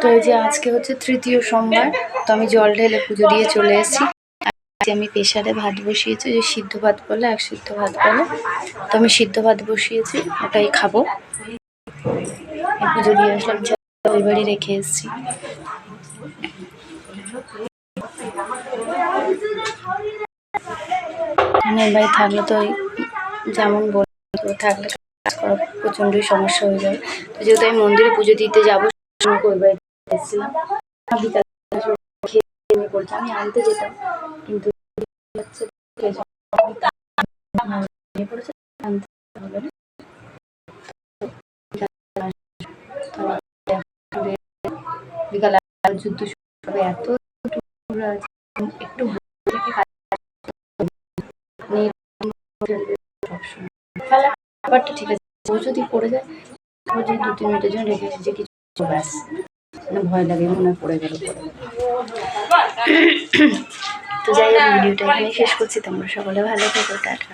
তো এই যে আজকে হচ্ছে তৃতীয় সোমবার, তো আমি জল ঢেলে পুজো দিয়ে চলে এসেছি। আমি প্রেশারে ভাত বসিয়েছি, যে সিদ্ধ ভাত বলে এক সিদ্ধ ভাত বলে। তো আমি সিদ্ধ ভাত বসিয়েছি, ওটাই খাব। পুজো দিয়ে আসলাম ওই বাড়ি রেখে এসেছি। ভাই থাকলে তো যেমন বলতো, থাকলে কাজ করা প্রচণ্ডই সমস্যা হয়ে যাবে তো যেহেতু আমি মন্দিরে পুজো দিতে যাব খেয়ে আমি আনতে যেতাম কিন্তু। বিকালে যুদ্ধ শুরু এত একটু ভালো থেকে কাজ নেই সবসময়। তাহলে ব্যাপারটা ঠিক আছে। ও যদি পড়ে যায়, ও যে দু, তিন মিনিটের জন্য রেখে এসেছে, কিছু ব্যাস। মানে ভয় লাগে, মনে পড়ে গেল তো যাই হোক, ভিডিওটা এখানে শেষ করছি। তোমরা সকলে ভালো থেকো, টাটা।